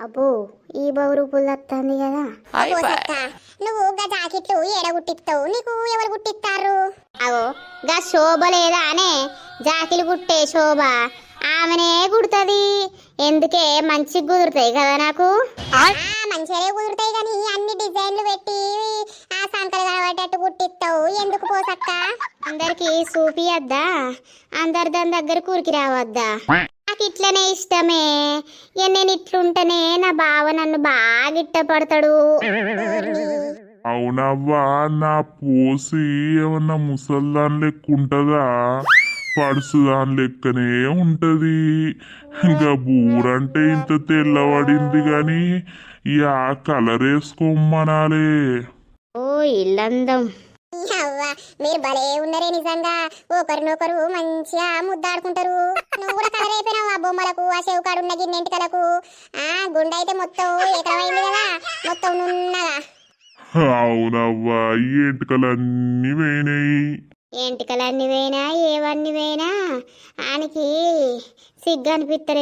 అబ్బో ఈ బౌరు పుల్ వస్తుంది కదా. నువ్వు గా జాకెట్లు ఏడ గుట్టిస్తావు నీకు ఎవరు గుట్టిస్తారు అగో గా శోభ లేదా అనే జాకిలు కుట్టే శోభ ఆమెనే కుడుతుంది. ఎందుకే? మంచి కుదురుతాయి కదా నాకు. మంచిగా కుదురుతాయి కానీ అన్ని డిజైన్లు పెట్టి ఆ సంకలు కనబడేటట్టు గుట్టిస్తావు ఎందుకు పోసక్క అందరికి చూపియద్దా అందరి దాని దగ్గర కూరికి రావద్దా? నాకు ఇట్లనే ఇష్టమే. ఇక నేను ఇట్లుంటేనే నా బావ నన్ను బాగా ఇట్టపడతాడు అవునవ్వా నా పోసి ఏమన్నా ముసల్దాన్ లెక్క ఉంటదా పడుసు దాని లెక్కనే ఉంటది. ఇంకా బూరంటే ఇంత తెల్లబడింది గాని ఇక కలర్ వేసుకోమనాలే ఓ ఇల్లందం. అవ్వ మీరు భలే ఉన్నారే నిజంగా. ఒకరినొకరు మంచిగా ముద్దాడుకుంటారు. నువ్వు కూడా కలరైపోయినావు ఆ బొమ్మలకు ఆ చెవు కాడున్న గిన్నెంటికలకు ఆ గుండె అయితే మొత్తం ఏకమైంది కదా మొత్తం నున్నగా. అవునవ్వా ఎంటుకలన్నీ పోయినాయి ఎంటికలన్నీ పోయినా ఏవన్నీ పోయినా ఆయనకి సిగ్గు అనిపిస్తలే